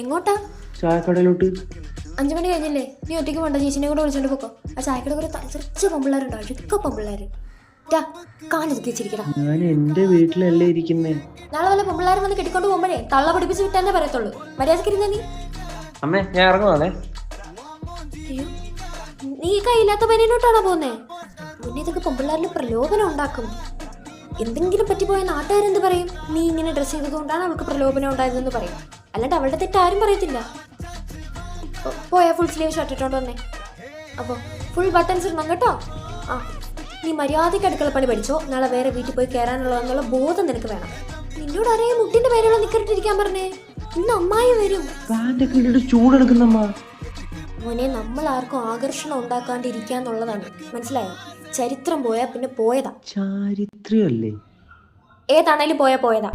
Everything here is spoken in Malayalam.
എങ്ങോട്ടാ? ചായക്കടയിലോട്ട്. അഞ്ചു മണി കഴിഞ്ഞില്ലേ? നീ ഒറ്റയ്ക്ക് പോണ്ട ചേച്ചിനെ കൂടെ വിളിച്ചോണ്ട് പോക്കോ. ആ ചായക്കട കുറെ തലച്ചെറിച്ച പമ്പിള്ളേരുണ്ടോ അഴുക്ക പമ്പിള്ളേര്. ഞാൻ എന്റെ വീട്ടിലല്ലേ ഇരിക്കുന്നേ. നാളെ വല്ല പെമ്പിള്ളേരും വന്ന് കെട്ടിക്കൊണ്ട് പോകുമ്പോഴേ തള്ള പഠിപ്പിച്ച് വിട്ടാന്നേ പറയത്തുള്ളൂ മര്യാദയ്ക്ക് നീ. അമ്മേ ഞാൻ ഇറങ്ങുവാണേ. നീ ഈ കയ്യില്ലാത്ത പനിയോട്ടാണോ പോകുന്നേ മുന്നേ ഇതൊക്കെ പെമ്പിള്ളേരിൽ പ്രലോഭനം ഉണ്ടാക്കും. എന്തെങ്കിലും പറ്റിപ്പോയ നാട്ടുകാരെന്ത് പറയും? നീ ഇങ്ങനെ ഡ്രസ്സ് ചെയ്തതുകൊണ്ടാണ് അവൾക്ക് പ്രലോഭനം ഉണ്ടായതെന്ന് പറയും. അല്ലാണ്ട് അവളുടെ തെറ്റ് ആരും പറയത്തില്ല. പോയാ ഫുൾ സ്ലീവ് ഷർട്ട് ഇട്ടോണ്ട് വന്നേ. അപ്പോൾ ഫുൾ ബട്ടൺസ് ഇടണം കേട്ടോ. ആ നീ മര്യാദയ്ക്ക് അടുക്കള പണി പഠിച്ചോ? നാളെ വേറെ വീട്ടിൽ പോയി കയറാനുള്ളതെന്നുള്ള ബോധം നിനക്ക് വേണം. നിന്നോട് അറിയാം മുട്ടിന്റെ പേരുള്ള നിക്കറിട്ടിരിക്കാൻ പറഞ്ഞേ? ഇന്ന് അമ്മായി വരും. ചൂടെടുക്കുന്നമ്മ. മോനെ നമ്മൾ ആർക്കും ആകർഷണം ഉണ്ടാക്കാണ്ടിരിക്കാന്നുള്ളതാണ്. മനസ്സിലായോ? ചരിത്രം പോയാ പിന്നെ പോയതാ. ചാരിത്രല്ലേ ഏതാണേലും പോയാ പോയതാ.